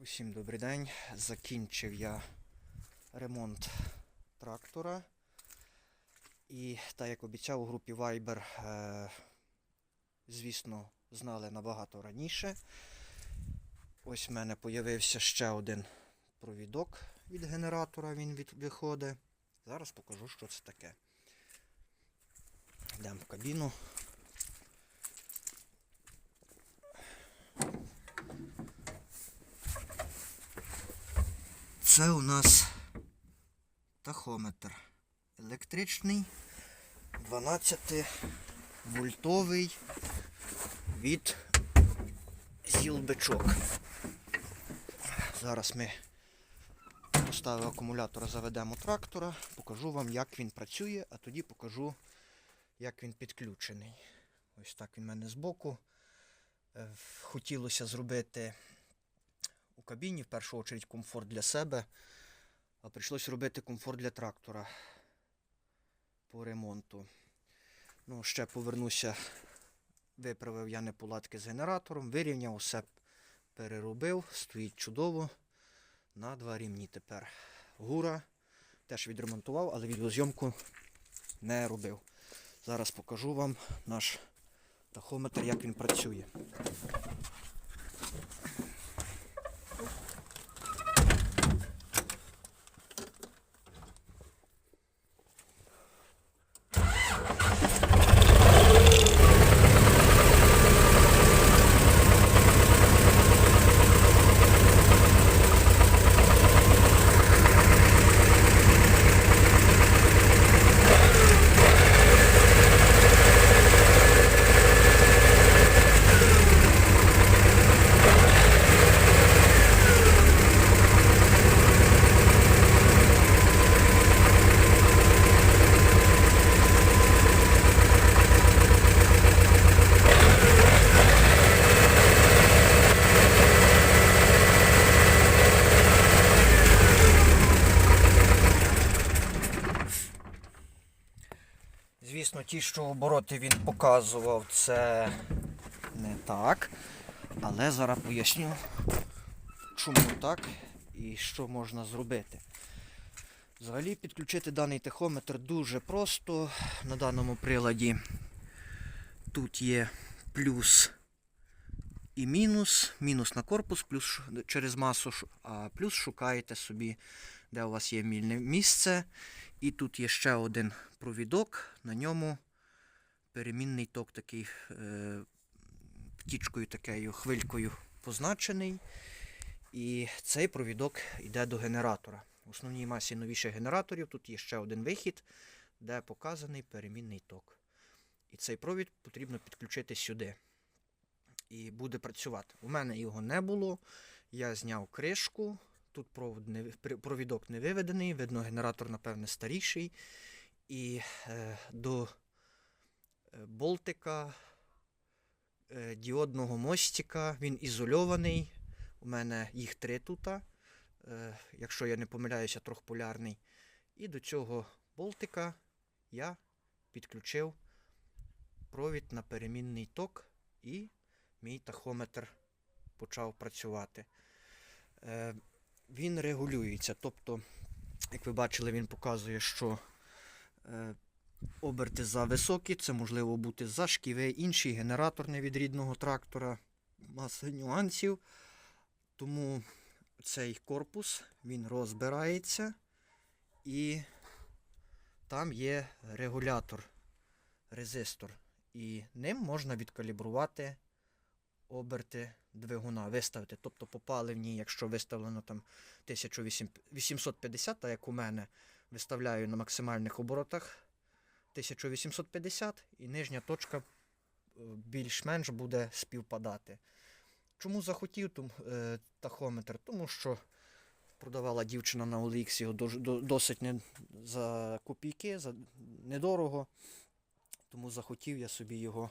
Усім добрий день. Закінчив я ремонт трактора. І так як обіцяв у групі Viber, е, звісно, знали набагато раніше. Ось в мене з'явився ще один провідок від генератора, він від, виходить. Зараз покажу, що це таке. Йдемо в кабіну. Це у нас тахометр електричний 12 вольтовий від зілбичок. Зараз ми поставимо акумулятора, заведемо трактора, покажу вам, як він працює, а тоді покажу, як він підключений. Ось так він в мене збоку. Е, Хотілося зробити у кабіні, в першу чергу комфорт для себе, а прийшлося робити комфорт для трактора по ремонту. Ну, ще повернуся, виправив я неполадки з генератором, вирівняв, все переробив, стоїть чудово. На два рівні тепер. Гура теж відремонтував, але відеозйомку не робив. Зараз покажу вам наш тахометр, як він працює. Звісно, ті, що обороти він показував, це не так. Але зараз поясню, чому так і що можна зробити. Взагалі підключити даний тахометр дуже просто. На даному приладі тут є плюс і мінус. Мінус на корпус, плюс через масу, а плюс шукаєте собі, де у вас є мільне місце. І тут є ще один провідок, на ньому перемінний ток такий е, птічкою такою хвилькою позначений. І цей провідок йде до генератора. В основній масі новіших генераторів тут є ще один вихід, де показаний перемінний ток. І цей провід потрібно підключити сюди. І буде працювати. У мене його не було. Я зняв кришку. Тут провод не, провідок не виведений, видно, генератор, напевне, старіший. І е, до болтика е, діодного мостика він ізольований. У мене їх три тут, е, якщо я не помиляюся, трьохполярний. І до цього болтика я підключив провід на перемінний ток, і мій тахометр почав працювати. Е, він регулюється. Тобто, як ви бачили, він показує, що е, оберти за високі, це можливо бути за шківи, інший генератор не від рідного трактора, маса нюансів. Тому цей корпус він розбирається і там є регулятор, резистор. І ним можна відкалібрувати оберти двигуна виставити. Тобто по паливній, якщо виставлено там 1850, так як у мене, виставляю на максимальних оборотах 1850 і нижня точка е, більш-менш буде співпадати. Чому захотів тому, е, тахометр? Тому що продавала дівчина на OLX його досить не, за копійки, за недорого. Тому захотів я собі його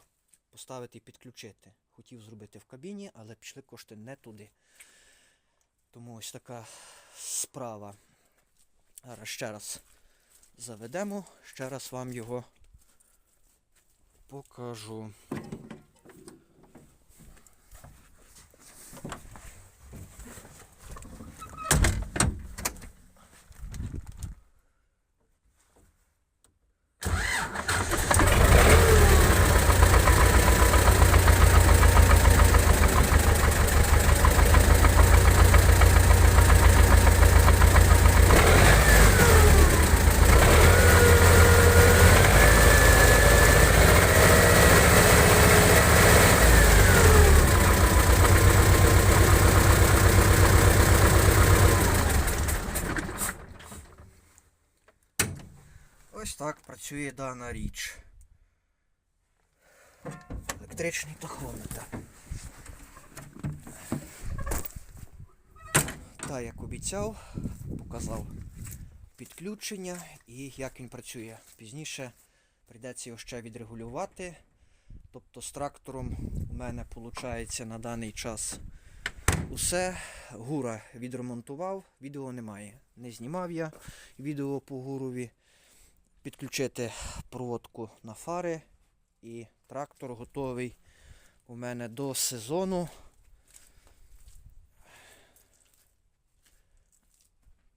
поставити і підключити. Хотів зробити в кабіні, але пішли кошти не туди. Тому ось така справа. Зараз ще раз заведемо, ще раз вам його покажу. Так працює дана річ. Електричний тахометр. Та, як обіцяв, показав підключення і як він працює. Пізніше прийдеться його ще відрегулювати. Тобто з трактором у мене виходить на даний час усе. Гура відремонтував, відео немає. Не знімав я відео по гурові. Підключити проводку на фари і трактор готовий у мене до сезону.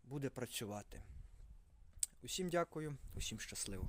Буде працювати. Усім дякую, усім щасливо.